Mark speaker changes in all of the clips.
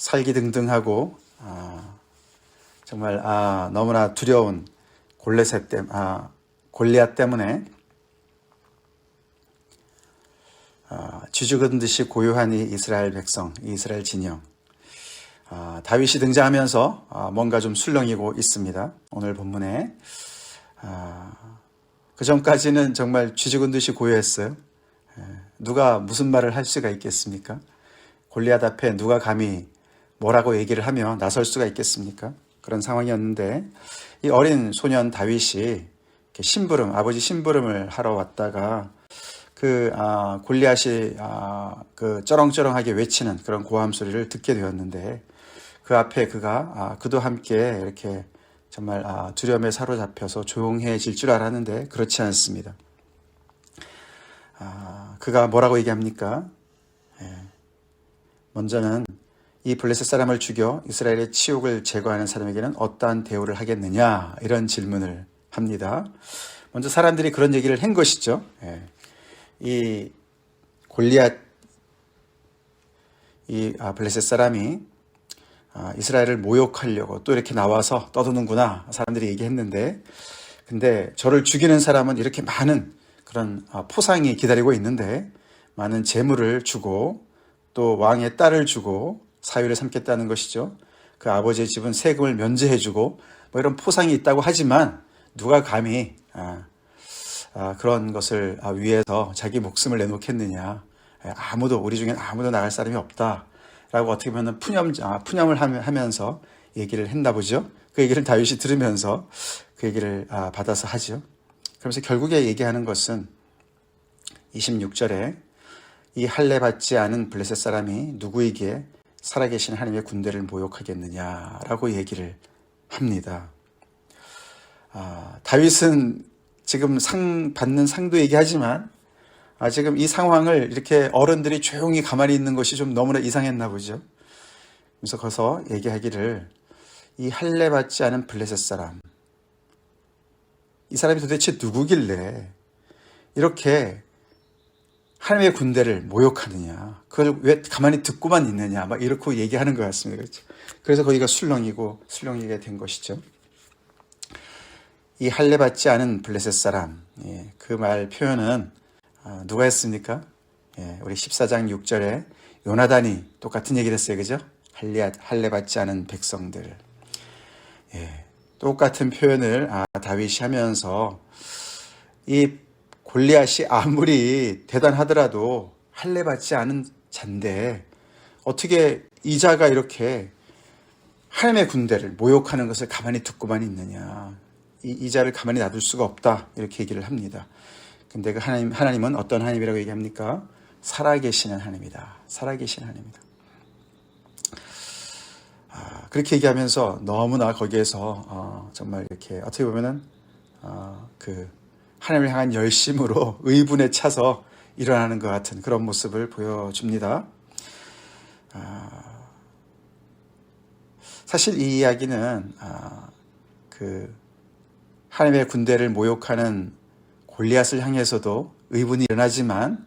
Speaker 1: 살기 등등하고 아, 정말 아, 너무나 두려운 골레셋 때, 아, 골리앗 때문에 아, 쥐죽은 듯이 고요한 이 이스라엘 백성, 이 이스라엘 진영. 아, 다윗이 등장하면서 아, 뭔가 좀 술렁이고 있습니다. 오늘 본문에 아, 그 전까지는 정말 쥐죽은 듯이 고요했어요. 예, 누가 무슨 말을 할 수가 있겠습니까? 골리앗 앞에 누가 감히 뭐라고 얘기를 하며 나설 수가 있겠습니까? 그런 상황이었는데 이 어린 소년 다윗이 심부름 아버지 심부름을 하러 왔다가 그 아, 골리앗이 아, 그 쩌렁쩌렁하게 외치는 그런 고함 소리를 듣게 되었는데 그 앞에 그가 아, 그도 함께 이렇게 정말 아, 두려움에 사로잡혀서 조용해질 줄 알았는데 그렇지 않습니다. 아, 그가 뭐라고 얘기합니까? 예. 먼저는 이 블레셋 사람을 죽여 이스라엘의 치욕을 제거하는 사람에게는 어떠한 대우를 하겠느냐 이런 질문을 합니다. 먼저 사람들이 그런 얘기를 한 것이죠. 예. 이 골리앗 이 아, 블레셋 사람이 아, 이스라엘을 모욕하려고 또 이렇게 나와서 떠드는구나 사람들이 얘기했는데 근데 저를 죽이는 사람은 이렇게 많은 그런 아, 포상이 기다리고 있는데 많은 재물을 주고 또 왕의 딸을 주고 사유를 삼겠다는 것이죠. 그 아버지의 집은 세금을 면제해주고 뭐 이런 포상이 있다고 하지만 누가 감히 아, 아, 그런 것을 아, 위해서 자기 목숨을 내놓겠느냐. 예, 아무도 우리 중엔 아무도 나갈 사람이 없다라고 어떻게 보면 푸념 아, 푸념을 하면서 얘기를 했나 보죠. 그 얘기를 다윗이 들으면서 그 얘기를 아, 받아서 하죠. 그러면서 결국에 얘기하는 것은 26절에 이 할례 받지 않은 블레셋 사람이 누구에게 살아계신 하나님의 군대를 모욕하겠느냐라고 얘기를 합니다. 아, 다윗은 지금 상 받는 상도 얘기하지만 아, 지금 이 상황을 이렇게 어른들이 조용히 가만히 있는 것이 좀 너무나 이상했나 보죠. 그래서 거기서 얘기하기를 이 할례 받지 않은 블레셋 사람 이 사람이 도대체 누구길래 이렇게 하나님의 군대를 모욕하느냐 그걸 왜 가만히 듣고만 있느냐 막 이렇게 얘기하는 것 같습니다. 그렇죠? 그래서 거기가 술렁이고 술렁이게 된 것이죠. 이 할례 받지 않은 블레셋 사람 그말 표현은 아, 누가 했습니까? 예, 우리 14장 6절에 요나단이 똑같은 얘기를 했어요. 그죠? 할례, 할례 받지 않은 백성들. 예, 똑같은 표현을 아, 다윗이 하면서 이 골리앗이 아무리 대단하더라도 할례 받지 않은 잔데 어떻게 이 자가 이렇게 하나님의 군대를 모욕하는 것을 가만히 듣고만 있느냐. 이, 이 자를 가만히 놔둘 수가 없다. 이렇게 얘기를 합니다. 근데 그 하나님, 하나님은 어떤 하나님이라고 얘기합니까? 살아계시는 하나님이다. 살아계신 하나님이다. 아, 그렇게 얘기하면서 너무나 거기에서 어, 정말 이렇게 어떻게 보면은 어, 그 하나님을 향한 열심으로 의분에 차서 일어나는 것 같은 그런 모습을 보여줍니다. 아, 사실 이 이야기는 아, 그 하나님의 군대를 모욕하는 골리앗을 향해서도 의분이 일어나지만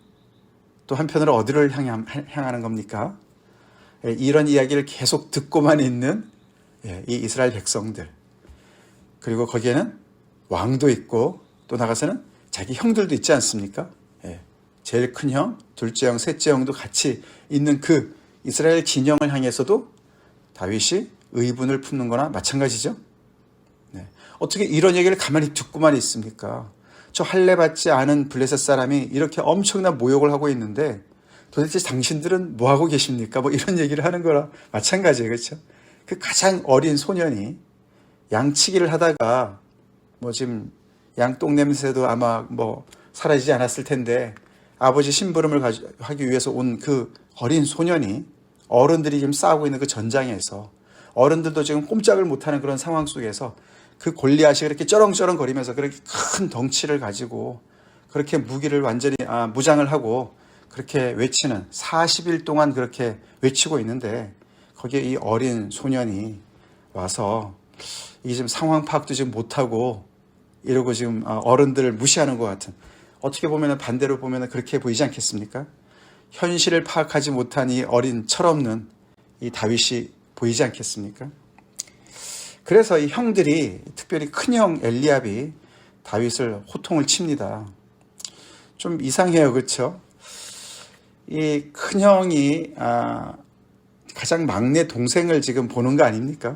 Speaker 1: 또 한편으로 어디를 향하- 향하는 겁니까? 예, 이런 이야기를 계속 듣고만 있는 예, 이 이스라엘 백성들 그리고 거기에는 왕도 있고 또 나가서는 자기 형들도 있지 않습니까? 예, 제일 큰 형, 둘째 형, 셋째 형도 같이 있는 그 이스라엘 진영을 향해서도 다윗이 의분을 품는 거나 마찬가지죠. 네. 어떻게 이런 얘기를 가만히 듣고만 있습니까? 저 할례 받지 않은 블레셋 사람이 이렇게 엄청난 모욕을 하고 있는데 도대체 당신들은 뭐 하고 계십니까? 뭐 이런 얘기를 하는 거랑 마찬가지예요. 그렇죠? 그 가장 어린 소년이 양치기를 하다가 뭐 지금 양똥 냄새도 아마 뭐 사라지지 않았을 텐데 아버지 심부름을 하기 위해서 온 그 어린 소년이 어른들이 지금 싸우고 있는 그 전장에서 어른들도 지금 꼼짝을 못하는 그런 상황 속에서 그 골리앗이 그렇게 쩌렁쩌렁 거리면서 그렇게 큰 덩치를 가지고 그렇게 무기를 완전히 아, 무장을 하고 그렇게 외치는 40일 동안 그렇게 외치고 있는데 거기에 이 어린 소년이 와서 이 지금 상황 파악도 지금 못하고 이러고 지금 아, 어른들을 무시하는 것 같은 어떻게 보면 반대로 보면 그렇게 보이지 않겠습니까? 현실을 파악하지 못한 이 어린 철없는 이 다윗이 보이지 않겠습니까? 그래서 이 형들이 특별히 큰 형 엘리압이 다윗을 호통을 칩니다. 좀 이상해요, 그렇죠? 이 큰 형이 아, 가장 막내 동생을 지금 보는 거 아닙니까?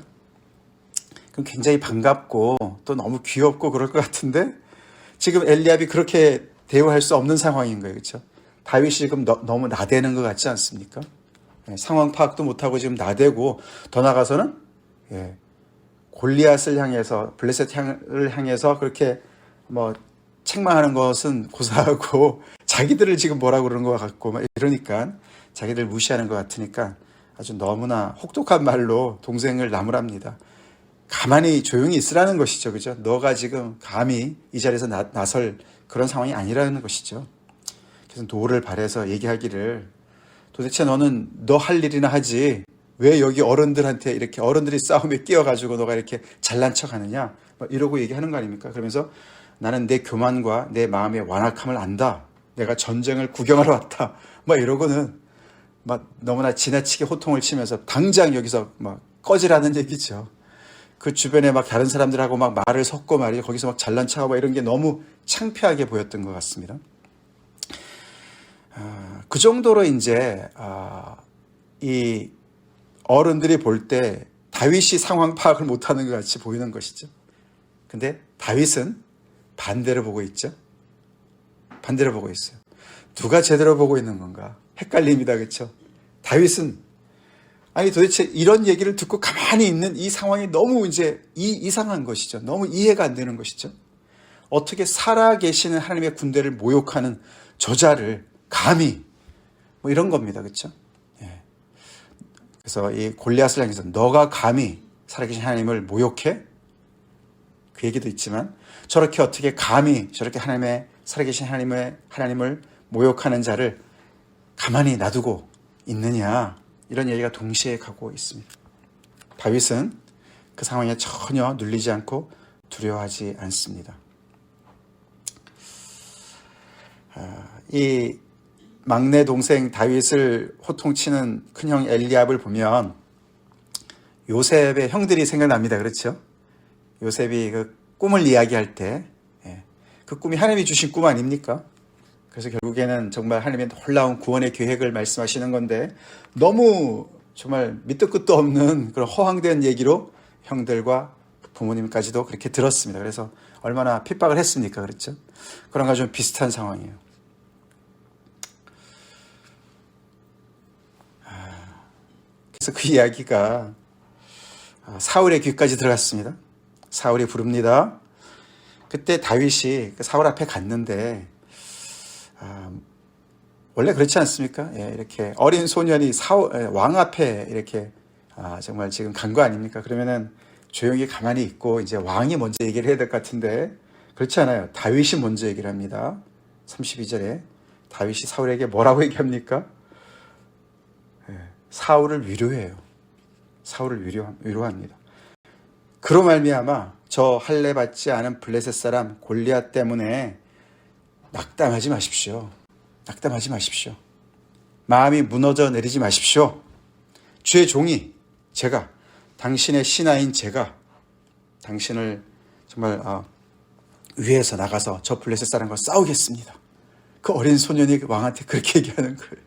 Speaker 1: 그럼 굉장히 반갑고 또 너무 귀엽고 그럴 것 같은데 지금 엘리압이 그렇게 대우할 수 없는 상황인 거예요, 그렇죠? 다윗이 지금 너, 무 나대는 것 같지 않습니까? 예, 상황 파악도 못하고 지금 나대고 더 나가서는 예, 골리앗을 향해서 블레셋을 향해서 그렇게 뭐 책망하는 것은 고사하고 자기들을 지금 뭐라고 그러는 것 같고 막 이러니까 자기들 무시하는 것 같으니까 아주 너무나 혹독한 말로 동생을 나무랍니다. 가만히 조용히 있으라는 것이죠. 그죠? 너가 지금 감히 이 자리에서 나, 나설 그런 상황이 아니라는 것이죠. 그래서 노를 발해서 얘기하기를 도대체 너는 너 할 일이나 하지 왜 여기 어른들한테 이렇게 어른들이 싸움에 끼어가지고 너가 이렇게 잘난 척 하느냐 막 이러고 얘기하는 거 아닙니까? 그러면서 나는 내 교만과 내 마음의 완악함을 안다. 내가 전쟁을 구경하러 왔다. 막 이러고는 막 너무나 지나치게 호통을 치면서 당장 여기서 막 꺼지라는 얘기죠. 그 주변에 막 다른 사람들하고 막 말을 섞고 말이죠. 거기서 막 잘난 척하고 막 이런 게 너무 창피하게 보였던 것 같습니다. 아, 그 정도로 이제 아, 이 어른들이 볼 때 다윗이 상황 파악을 못하는 것 같이 보이는 것이죠. 근데 다윗은 반대로 보고 있죠. 반대로 보고 있어요. 누가 제대로 보고 있는 건가? 헷갈립니다. 그렇죠? 다윗은 아니 도대체 이런 얘기를 듣고 가만히 있는 이 상황이 너무 이제 이, 이상한 것이죠. 너무 이해가 안 되는 것이죠. 어떻게 살아 계시는 하나님의 군대를 모욕하는 저자를 감히 뭐 이런 겁니다. 그렇죠? 예. 그래서 이 골리앗을 향해서 너가 감히 살아계신 하나님을 모욕해? 그 얘기도 있지만 저렇게 어떻게 감히 저렇게 하나님의 살아계신 하나님의 하나님을 모욕하는 자를 가만히 놔두고 있느냐 이런 얘기가 동시에 가고 있습니다. 다윗은 그 상황에 전혀 눌리지 않고 두려워하지 않습니다. 아, 이 막내 동생 다윗을 호통치는 큰형 엘리압을 보면 요셉의 형들이 생각납니다. 그렇죠? 요셉이 그 꿈을 이야기할 때, 예, 그 꿈이 하나님이 주신 꿈 아닙니까? 그래서 결국에는 정말 하나님의 놀라운 구원의 계획을 말씀하시는 건데 너무 정말 밑도 끝도 없는 그런 허황된 얘기로 형들과 부모님까지도 그렇게 들었습니다. 그래서 얼마나 핍박을 했습니까? 그렇죠? 그런 거좀 비슷한 상황이에요. 아, 그래서 그 이야기가 사울의 귀까지 들어갔습니다. 사울이 부릅니다. 그때 다윗이 그 사울 앞에 갔는데 아, 원래 그렇지 않습니까? 예, 이렇게 어린 소년이 사울, 예, 왕 앞에 이렇게 아, 정말 지금 간 거 아닙니까? 그러면은 조용히 가만히 있고 이제 왕이 먼저 얘기를 해야 될 것 같은데 그렇지 않아요. 다윗이 먼저 얘기를 합니다. 32절에 다윗이 사울에게 뭐라고 얘기합니까? 예, 사울을 위로해요. 사울을 위로, 위로합니다. 그로 말미암아 저 할례 받지 않은 블레셋 사람 골리앗 때문에 낙담하지 마십시오. 낙담하지 마십시오. 마음이 무너져 내리지 마십시오. 주의 종이 제가 당신의 신하인 제가 당신을 정말 어, 위에서 나가서 저 블레셋 사람과 싸우겠습니다. 그 어린 소년이 왕한테 그렇게 얘기하는 거예요.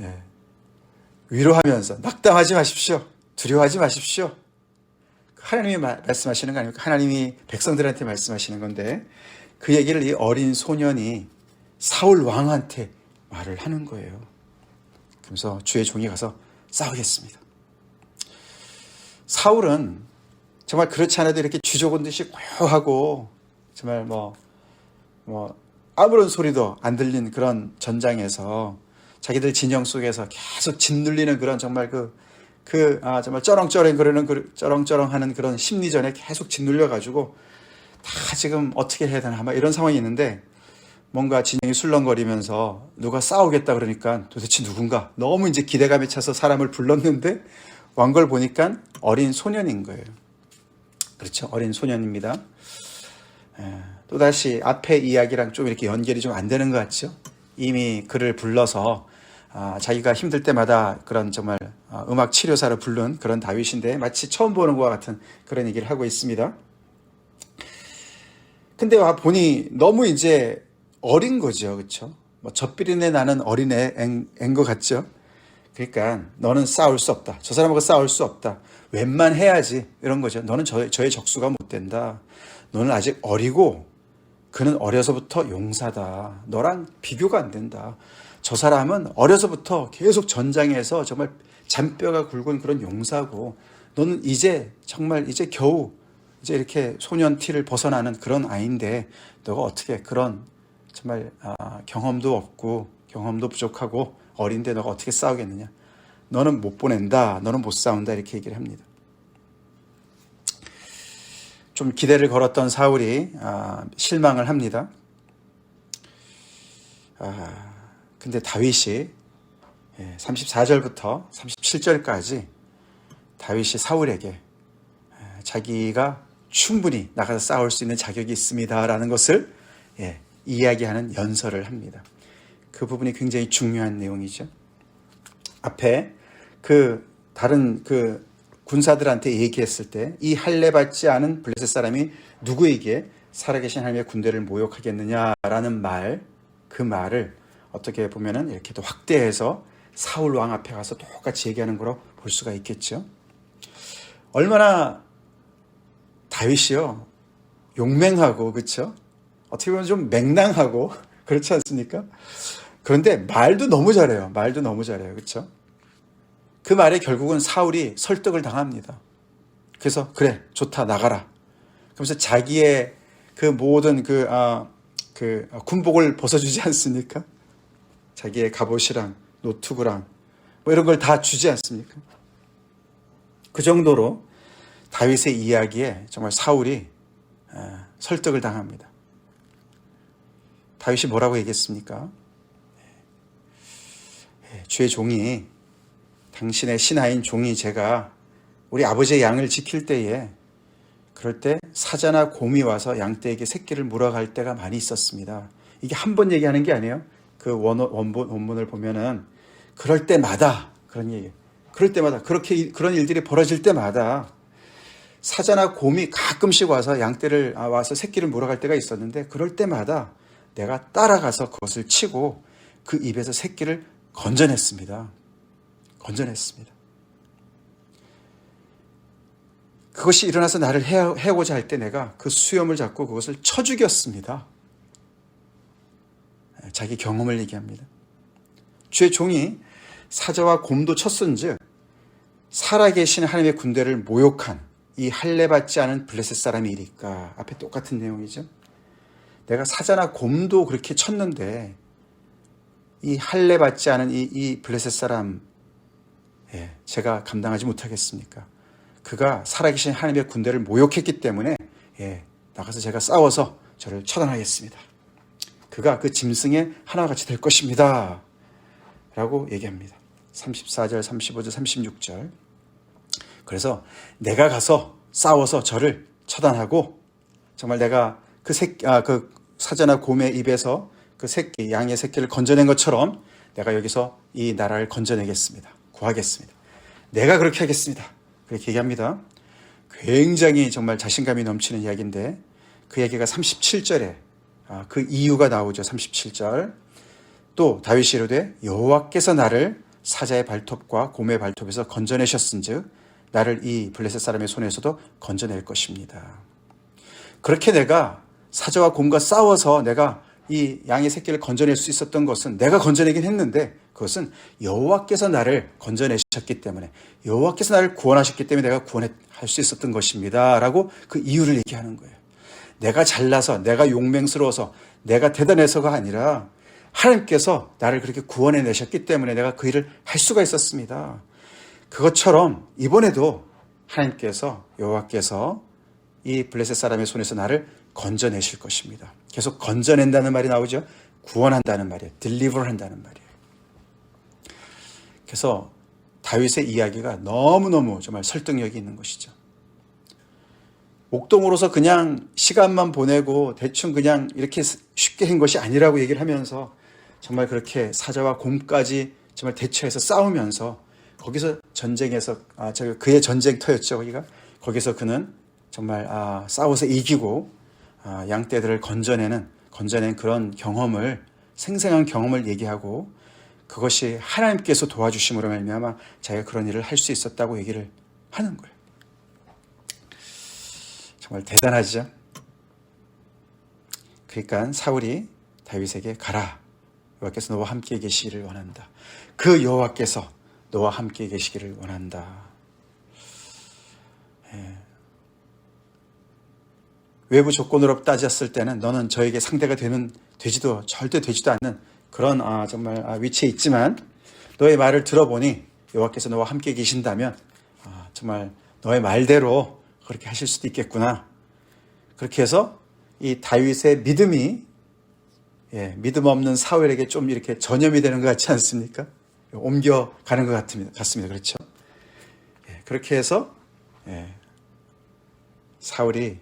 Speaker 1: 예. 위로하면서 낙담하지 마십시오. 두려워하지 마십시오. 하나님이 말씀하시는 거 아닙니까? 하나님이 백성들한테 말씀하시는 건데 그 얘기를 이 어린 소년이 사울 왕한테 말을 하는 거예요. 그래서 주의 종이 가서 싸우겠습니다. 사울은 정말 그렇지 않아도 이렇게 쥐조곤 듯이 고요하고 정말 뭐, 뭐, 아무런 소리도 안 들린 그런 전장에서 자기들 진영 속에서 계속 짓눌리는 그런 정말 그, 그, 아, 정말 쩌렁쩌렁 그러는, 그, 쩌렁쩌렁 하는 그런 심리전에 계속 짓눌려가지고 다 지금 어떻게 해야 되나, 막 이런 상황이 있는데 뭔가 진영이 술렁거리면서 누가 싸우겠다 그러니까 도대체 누군가 너무 이제 기대감에 차서 사람을 불렀는데 왕걸 보니까 어린 소년인 거예요. 그렇죠. 어린 소년입니다. 또다시 앞에 이야기랑 좀 이렇게 연결이 좀 안 되는 것 같죠. 이미 그를 불러서 아, 자기가 힘들 때마다 그런 정말 아, 음악 치료사를 부른 그런 다윗인데 마치 처음 보는 것과 같은 그런 얘기를 하고 있습니다. 근데 와 보니 너무 이제 어린 거죠, 그렇죠? 뭐 젖비린내 나는 어린애 앵것 같죠? 그러니까 너는 싸울 수 없다. 저 사람하고 싸울 수 없다. 웬만해야지 이런 거죠. 너는 저, 저의 적수가 못 된다. 너는 아직 어리고 그는 어려서부터 용사다. 너랑 비교가 안 된다. 저 사람은 어려서부터 계속 전장에서 정말 잔뼈가 굵은 그런 용사고 너는 이제 정말 이제 겨우 이제 이렇게 소년 티를 벗어나는 그런 아이인데 너가 어떻게 그런 정말 아, 경험도 없고 경험도 부족하고 어린데 너가 어떻게 싸우겠느냐? 너는 못 보낸다. 너는 못 싸운다. 이렇게 얘기를 합니다. 좀 기대를 걸었던 사울이 아, 실망을 합니다. 아, 근데 다윗이 34절부터 37절까지 다윗이 사울에게 예, 자기가 충분히 나가서 싸울 수 있는 자격이 있습니다라는 것을 예, 이야기하는 연설을 합니다. 그 부분이 굉장히 중요한 내용이죠. 앞에 그 다른 그 군사들한테 얘기했을 때 이 할례 받지 않은 블레셋 사람이 누구에게 살아계신 하나님의 군대를 모욕하겠느냐라는 말, 그 말을 어떻게 보면은 이렇게 또 확대해서 사울 왕 앞에 가서 똑같이 얘기하는 거로 볼 수가 있겠죠. 얼마나 다윗이요 용맹하고 그렇죠. 어떻게 보면 좀 맹랑하고 그렇지 않습니까? 그런데 말도 너무 잘해요. 말도 너무 잘해요. 그렇죠? 그 말에 결국은 사울이 설득을 당합니다. 그래서 그래 좋다 나가라. 그러면서 자기의 그 모든 그, 아, 그 군복을 벗어주지 않습니까? 자기의 갑옷이랑 노트구랑 뭐 이런 걸 다 주지 않습니까? 그 정도로 다윗의 이야기에 정말 사울이 아, 설득을 당합니다. 다윗이 뭐라고 얘기했습니까? 예, 주의 종이 당신의 신하인 종이 제가 우리 아버지의 양을 지킬 때에 그럴 때 사자나 곰이 와서 양떼에게 새끼를 물어갈 때가 많이 있었습니다. 이게 한 번 얘기하는 게 아니에요. 그 원어, 원본, 원문을 보면은 그럴 때마다 그런 얘기. 그럴 때마다 그렇게 그런 일들이 벌어질 때마다 사자나 곰이 가끔씩 와서 양떼를 아, 와서 새끼를 물어갈 때가 있었는데 그럴 때마다 내가 따라가서 그것을 치고 그 입에서 새끼를 건져냈습니다. 건져냈습니다. 그것이 일어나서 나를 해고자 할 때 내가 그 수염을 잡고 그것을 쳐 죽였습니다. 자기 경험을 얘기합니다. 주의 종이 사자와 곰도 쳤은즉 살아계신 하나님의 군대를 모욕한 이 할례 받지 않은 블레셋 사람이 이리까 앞에 똑같은 내용이죠. 내가 사자나 곰도 그렇게 쳤는데 이 할례 받지 않은 이, 이 블레셋 사람 예, 제가 감당하지 못하겠습니까? 그가 살아계신 하나님의 군대를 모욕했기 때문에 예, 나가서 제가 싸워서 저를 처단하겠습니다. 그가 그 짐승의 하나같이 될 것입니다. 라고 얘기합니다. 34절, 35절, 36절. 그래서 내가 가서 싸워서 저를 처단하고 정말 내가 그 새끼, 아, 그 사자나 곰의 입에서 그 새끼, 양의 새끼를 건져낸 것처럼 내가 여기서 이 나라를 건져내겠습니다. 구하겠습니다. 내가 그렇게 하겠습니다. 그렇게 얘기합니다. 굉장히 정말 자신감이 넘치는 이야기인데 그 얘기가 37절에 아, 그 이유가 나오죠. 37절. 또 다윗이 이르되 여호와께서 나를 사자의 발톱과 곰의 발톱에서 건져내셨은즉 나를 이 블레셋 사람의 손에서도 건져낼 것입니다. 그렇게 내가 사자와 곰과 싸워서 내가 이 양의 새끼를 건져낼 수 있었던 것은 내가 건져내긴 했는데 그것은 여호와께서 나를 건져내셨기 때문에 여호와께서 나를 구원하셨기 때문에 내가 구원할 수 있었던 것입니다라고 그 이유를 얘기하는 거예요. 내가 잘나서 내가 용맹스러워서 내가 대단해서가 아니라 하나님께서 나를 그렇게 구원해 내셨기 때문에 내가 그 일을 할 수가 있었습니다. 그것처럼 이번에도 하나님께서 여호와께서 이 블레셋 사람의 손에서 나를 건져내실 것입니다. 계속 건져낸다는 말이 나오죠. 구원한다는 말이에요. 딜리버를 한다는 말이에요. 그래서 다윗의 이야기가 너무너무 정말 설득력이 있는 것이죠. 목동으로서 그냥 시간만 보내고 대충 그냥 이렇게 쉽게 한 것이 아니라고 얘기를 하면서 정말 그렇게 사자와 곰까지 정말 대처해서 싸우면서 거기서 전쟁에서 아, 저 그의 전쟁터였죠 거기가 거기서 그는 정말 아, 싸워서 이기고 아, 양떼들을 건져내는 건져낸 그런 경험을 생생한 경험을 얘기하고 그것이 하나님께서 도와주심으로 말미암아 자기가 그런 일을 할 수 있었다고 얘기를 하는 거예요. 정말 대단하죠. 그러니까 사울이 다윗에게 가라. 여호와께서 너와 함께 계시기를 원한다. 그 여호와께서 너와 함께 계시기를 원한다. 예. 외부 조건으로 따졌을 때는 너는 저에게 상대가 되는 되지도 절대 되지도 않는 그런 아, 정말 아, 위치에 있지만 너의 말을 들어보니 여호와께서 너와 함께 계신다면 아, 정말 너의 말대로 그렇게 하실 수도 있겠구나. 그렇게 해서 이 다윗의 믿음이 예, 믿음 없는 사울에게 좀 이렇게 전염이 되는 것 같지 않습니까? 옮겨가는 것 같습니다. 같습니다. 그렇죠? 예, 그렇게 해서 예, 사울이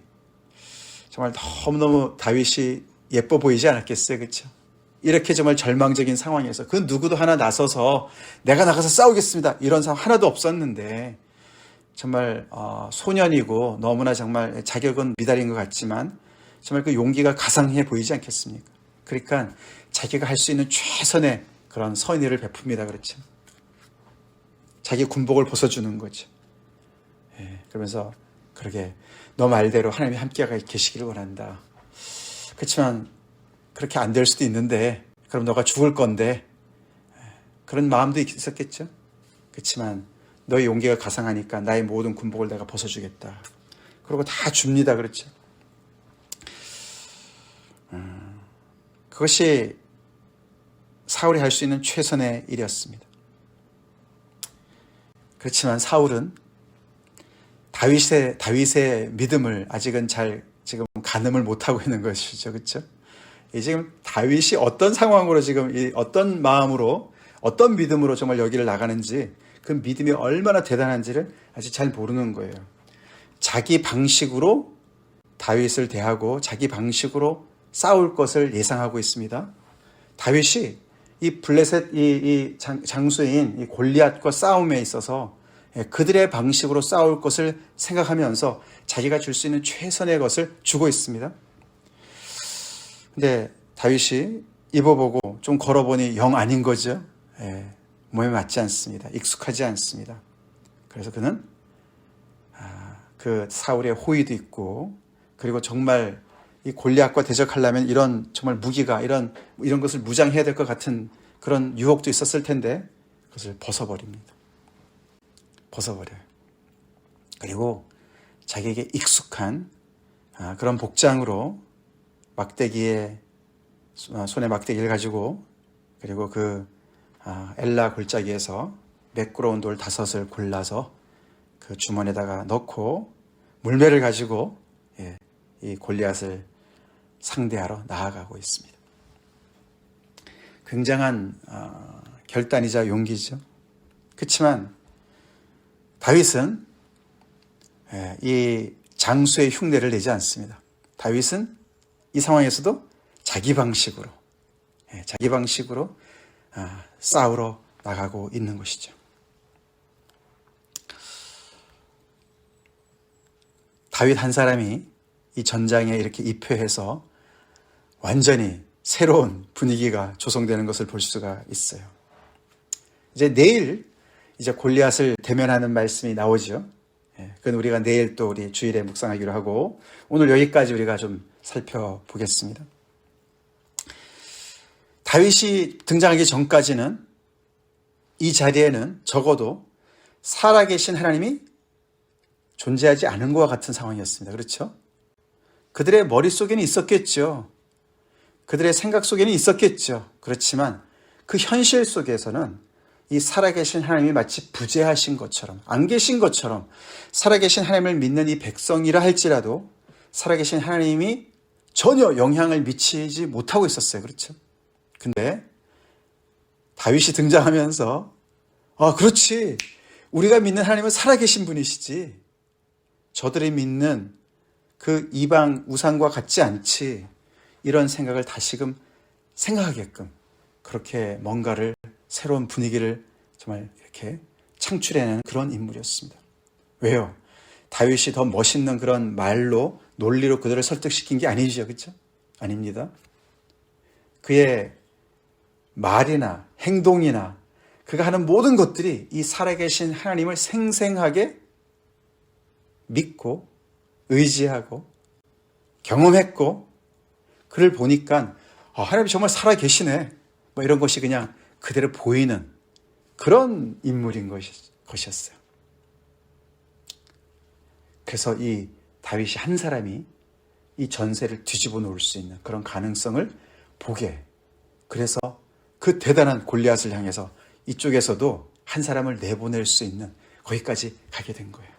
Speaker 1: 정말 너무너무 다윗이 예뻐 보이지 않았겠어요. 그렇죠? 이렇게 정말 절망적인 상황에서 그 누구도 하나 나서서 내가 나가서 싸우겠습니다. 이런 상황 하나도 없었는데 정말 어, 소년이고 너무나 정말 자격은 미달인 것 같지만 정말 그 용기가 가상해 보이지 않겠습니까? 그러니까 자기가 할 수 있는 최선의 그런 선의를 베풉니다. 그렇죠? 자기 군복을 벗어주는 거죠. 예, 그러면서 그러게 너 말대로 하나님이 함께 계시기를 원한다. 그렇지만 그렇게 안 될 수도 있는데 그럼 너가 죽을 건데 예, 그런 마음도 있었겠죠. 그렇지만 너의 용기가 가상하니까 나의 모든 군복을 내가 벗어주겠다. 그리고 다 줍니다. 그렇죠. 음, 그것이 사울이 할 수 있는 최선의 일이었습니다. 그렇지만 사울은 다윗의 다윗의 믿음을 아직은 잘 지금 가늠을 못 하고 있는 것이죠, 그렇죠? 지금 다윗이 어떤 상황으로 지금 어떤 마음으로 어떤 믿음으로 정말 여기를 나가는지 그 믿음이 얼마나 대단한지를 아직 잘 모르는 거예요. 자기 방식으로 다윗을 대하고 자기 방식으로 싸울 것을 예상하고 있습니다. 다윗이 이 블레셋 이, 이 장, 수인이 골리앗과 싸움에 있어서 예, 그들의 방식으로 싸울 것을 생각하면서 자기가 줄 수 있는 최선의 것을 주고 있습니다. 근데 다윗이 입어보고 좀 걸어보니 영 아닌 거죠. 예, 몸에 맞지 않습니다. 익숙하지 않습니다. 그래서 그는 아, 그 사울의 호의도 있고 그리고 정말 이 골리앗과 대적하려면 이런 정말 무기가 이런 이런 것을 무장해야 될 것 같은 그런 유혹도 있었을 텐데 그것을 벗어버립니다. 벗어버려요. 그리고 자기에게 익숙한 아, 그런 복장으로 막대기에 아, 손에 막대기를 가지고 그리고 그 아, 엘라 골짜기에서 매끄러운 돌 다섯을 골라서 그 주머니에다가 넣고 물매를 가지고 예, 이 골리앗을 상대하러 나아가고 있습니다. 굉장한 결단이자 용기죠. 그렇지만 다윗은 예, 이 장수의 흉내를 내지 않습니다. 다윗은 이 상황에서도 자기 방식으로 예, 자기 방식으로 아, 싸우러 나가고 있는 것이죠. 다윗 한 사람이 이 전장에 이렇게 입회해서 완전히 새로운 분위기가 조성되는 것을 볼 수가 있어요. 이제 내일 이제 골리앗을 대면하는 말씀이 나오죠. 예, 그건 우리가 내일 또 우리 주일에 묵상하기로 하고 오늘 여기까지 우리가 좀 살펴보겠습니다. 다윗이 등장하기 전까지는 이 자리에는 적어도 살아계신 하나님이 존재하지 않은 것과 같은 상황이었습니다. 그렇죠? 그들의 머릿속에는 있었겠죠. 그들의 생각 속에는 있었겠죠. 그렇지만 그 현실 속에서는 이 살아계신 하나님이 마치 부재하신 것처럼, 안 계신 것처럼 살아계신 하나님을 믿는 이 백성이라 할지라도 살아계신 하나님이 전혀 영향을 미치지 못하고 있었어요. 그렇죠? 근데 다윗이 등장하면서 아, 그렇지. 우리가 믿는 하나님은 살아계신 분이시지. 저들이 믿는 그 이방 우상과 같지 않지. 이런 생각을 다시금 생각하게끔 그렇게 뭔가를 새로운 분위기를 정말 이렇게 창출해내는 그런 인물이었습니다. 왜요? 다윗이 더 멋있는 그런 말로 논리로 그들을 설득시킨 게 아니죠. 그렇죠? 아닙니다. 그의 말이나 행동이나 그가 하는 모든 것들이 이 살아계신 하나님을 생생하게 믿고 의지하고 경험했고 그를 보니까 아, 하나님이 정말 살아 계시네. 뭐 이런 것이 그냥 그대로 보이는 그런 인물인 것이었어요. 그래서 이 다윗이 한 사람이 이 전세를 뒤집어 놓을 수 있는 그런 가능성을 보게. 그래서 그 대단한 골리앗을 향해서 이쪽에서도 한 사람을 내보낼 수 있는 거기까지 가게 된 거예요.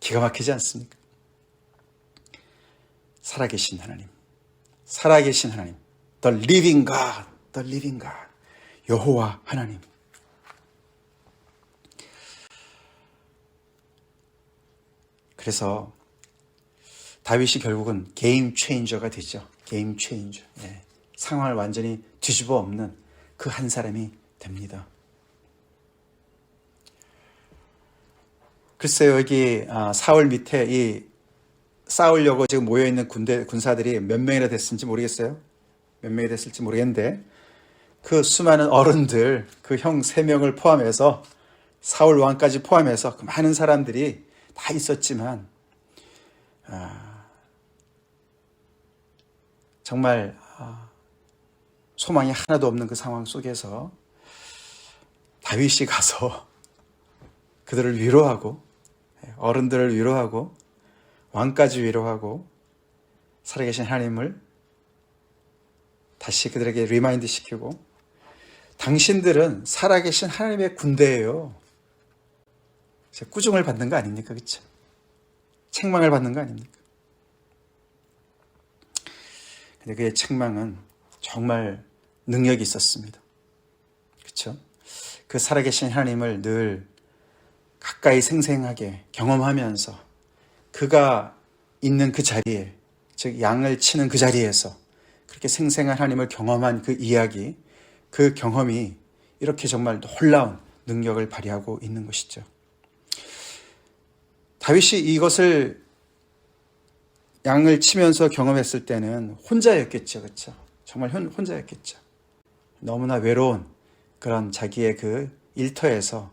Speaker 1: 기가 막히지 않습니까? 살아계신 하나님. 살아계신 하나님. The living God. The living God. 여호와 하나님. 그래서 다윗이 결국은 게임 체인저가 되죠. 게임 체인저. 예. 상황을 완전히 뒤집어 엎는 그 한 사람이 됩니다. 글쎄요, 여기 아, 사울 밑에 이 싸우려고 지금 모여 있는 군대 군사들이 몇 명이나 됐을지 모르겠어요. 몇 명이 됐을지 모르겠는데 그 수많은 어른들 그 형 세 명을 포함해서 사울 왕까지 포함해서 그 많은 사람들이 다 있었지만 아, 정말 아, 소망이 하나도 없는 그 상황 속에서 다윗이 가서 그들을 위로하고 어른들을 위로하고 왕까지 위로하고 살아계신 하나님을 다시 그들에게 리마인드 시키고 당신들은 살아계신 하나님의 군대예요. 꾸중을 받는 거 아닙니까? 그렇죠? 책망을 받는 거 아닙니까? 근데 그의 책망은 정말 능력이 있었습니다. 그렇죠? 그 살아계신 하나님을 늘 가까이 생생하게 경험하면서 그가 있는 그 자리에 즉 양을 치는 그 자리에서 그렇게 생생한 하나님을 경험한 그 이야기 그 경험이 이렇게 정말 놀라운 능력을 발휘하고 있는 것이죠. 다윗이 이것을 양을 치면서 경험했을 때는 혼자였겠죠. 그렇죠? 정말 혼자였겠죠. 너무나 외로운 그런 자기의 그 일터에서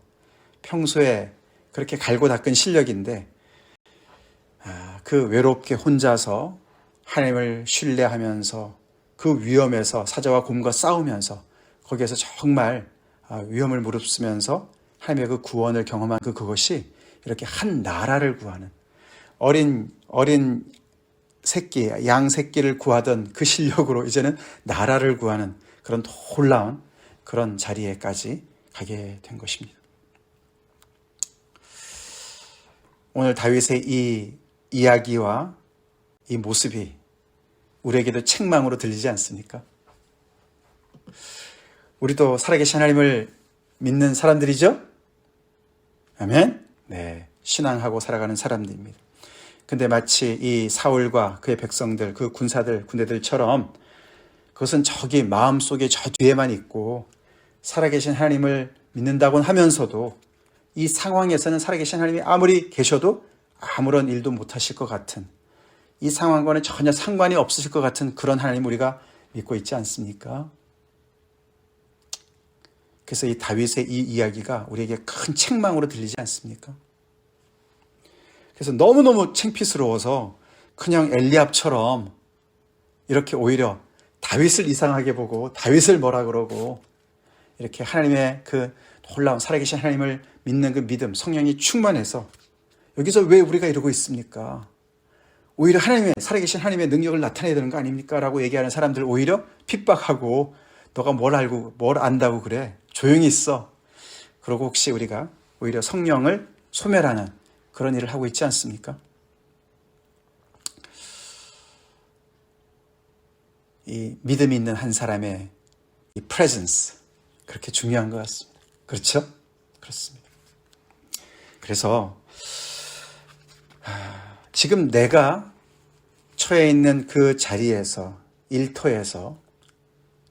Speaker 1: 평소에 그렇게 갈고 닦은 실력인데 아, 그 외롭게 혼자서 하나님을 신뢰하면서 그 위험에서 사자와 곰과 싸우면서 거기에서 정말 아, 위험을 무릅쓰면서 하나님의 그 구원을 경험한 그 그것이 이렇게 한 나라를 구하는 어린 어린 새끼 양 새끼를 구하던 그 실력으로 이제는 나라를 구하는 그런 놀라운 그런 자리에까지 가게 된 것입니다. 오늘 다윗의 이 이야기와 이 모습이 우리에게도 책망으로 들리지 않습니까? 우리도 살아계신 하나님을 믿는 사람들이죠? 아멘? 네. 신앙하고 살아가는 사람들입니다. 근데 마치 이 사울과 그의 백성들, 그 군사들, 군대들처럼 그것은 저기 마음속에 저 뒤에만 있고 살아계신 하나님을 믿는다곤 하면서도 이 상황에서는 살아계신 하나님이 아무리 계셔도 아무런 일도 못하실 것 같은 이 상황과는 전혀 상관이 없으실 것 같은 그런 하나님 우리가 믿고 있지 않습니까? 그래서 이 다윗의 이 이야기가 우리에게 큰 책망으로 들리지 않습니까? 그래서 너무너무 창피스러워서 그냥 엘리압처럼 이렇게 오히려 다윗을 이상하게 보고 다윗을 뭐라 그러고 이렇게 하나님의 그 놀라운 살아계신 하나님을 믿는 그 믿음, 성령이 충만해서 여기서 왜 우리가 이러고 있습니까? 오히려 하나님의 살아계신 하나님의 능력을 나타내야 되는 거 아닙니까? 라고 얘기하는 사람들 오히려 핍박하고 너가 뭘 알고 뭘 안다고 그래? 조용히 있어. 그러고 혹시 우리가 오히려 성령을 소멸하는 그런 일을 하고 있지 않습니까? 이 믿음이 있는 한 사람의 이 presence 그렇게 중요한 것 같습니다. 그렇죠? 그렇습니다. 그래서 지금 내가 처해 있는 그 자리에서 일터에서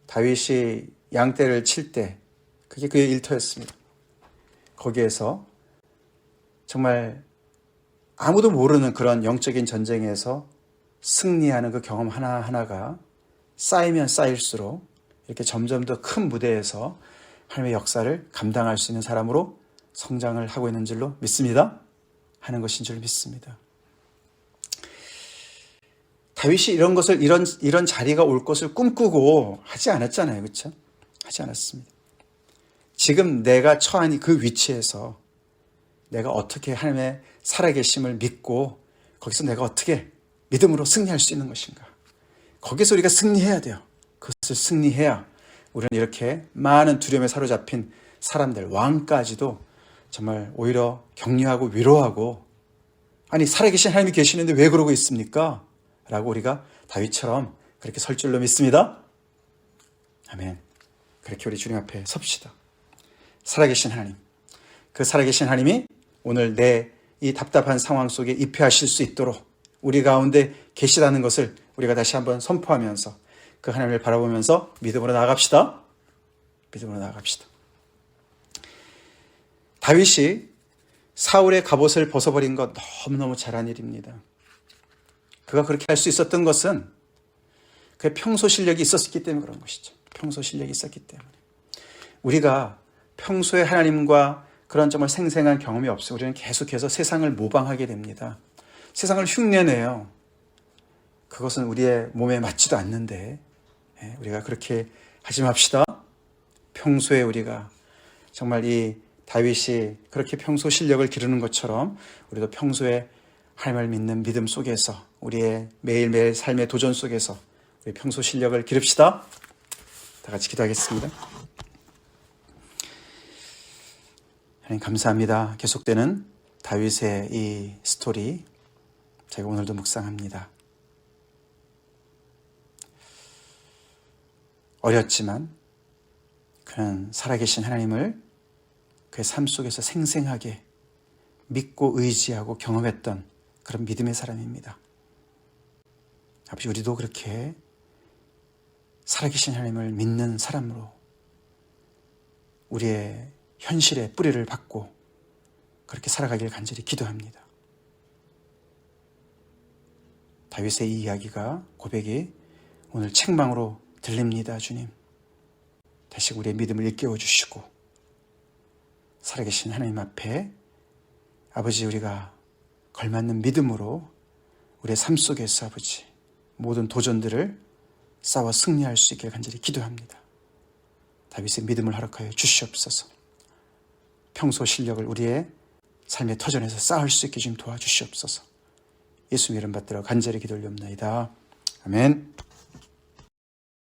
Speaker 1: 다윗이 양떼를 칠 때 그게 그의 일터였습니다. 거기에서 정말 아무도 모르는 그런 영적인 전쟁에서 승리하는 그 경험 하나하나가 쌓이면 쌓일수록 이렇게 점점 더 큰 무대에서 하나님의 역사를 감당할 수 있는 사람으로 성장을 하고 있는 줄로 믿습니다. 하는 것인 줄 믿습니다. 다윗이 이런 것을 이런 이런 자리가 올 것을 꿈꾸고 하지 않았잖아요. 그렇죠? 하지 않았습니다. 지금 내가 처한 그 위치에서 내가 어떻게 하나님의 살아계심을 믿고 거기서 내가 어떻게 믿음으로 승리할 수 있는 것인가? 거기서 우리가 승리해야 돼요. 그것을 승리해야 우리는 이렇게 많은 두려움에 사로잡힌 사람들, 왕까지도 정말 오히려 격려하고 위로하고 아니 살아계신 하나님이 계시는데 왜 그러고 있습니까? 라고 우리가 다윗처럼 그렇게 설 줄로 믿습니다. 아멘. 그렇게 우리 주님 앞에 섭시다. 살아계신 하나님. 그 살아계신 하나님이 오늘 내 이 답답한 상황 속에 입회하실 수 있도록 우리 가운데 계시다는 것을 우리가 다시 한번 선포하면서 그 하나님을 바라보면서 믿음으로 나아갑시다. 믿음으로 나아갑시다. 다윗이 사울의 갑옷을 벗어버린 것 너무너무 잘한 일입니다. 그가 그렇게 할 수 있었던 것은 그의 평소 실력이 있었기 때문에 그런 것이죠. 평소 실력이 있었기 때문에. 우리가 평소에 하나님과 그런 정말 생생한 경험이 없어 우리는 계속해서 세상을 모방하게 됩니다. 세상을 흉내내요. 그것은 우리의 몸에 맞지도 않는데 예, 우리가 그렇게 하지 맙시다. 평소에 우리가 정말 이 다윗이 그렇게 평소 실력을 기르는 것처럼 우리도 평소에 하나님을 믿는 믿음 속에서 우리의 매일매일 삶의 도전 속에서 우리 평소 실력을 기릅시다. 다 같이 기도하겠습니다. 하나님 감사합니다. 계속되는 다윗의 이 스토리 제가 오늘도 묵상합니다. 어렸지만 그는 살아계신 하나님을 그의 삶 속에서 생생하게 믿고 의지하고 경험했던 그런 믿음의 사람입니다. 아버지 우리도 그렇게 살아계신 하나님을 믿는 사람으로 우리의 현실의 뿌리를 받고 그렇게 살아가길 간절히 기도합니다. 다윗의 이 이야기가 고백이 오늘 책망으로 들립니다, 주님. 다시 우리의 믿음을 일깨워 주시고 살아계신 하나님 앞에 아버지 우리가 걸맞는 믿음으로 우리의 삶 속에서 아버지 모든 도전들을 싸워 승리할 수 있게 간절히 기도합니다. 다윗의 믿음을 허락하여 주시옵소서. 평소 실력을 우리의 삶의 터전에서 쌓을 수 있게 좀 도와주시옵소서. 예수 이름 받들어 간절히 기도 올옵나이다. 아멘.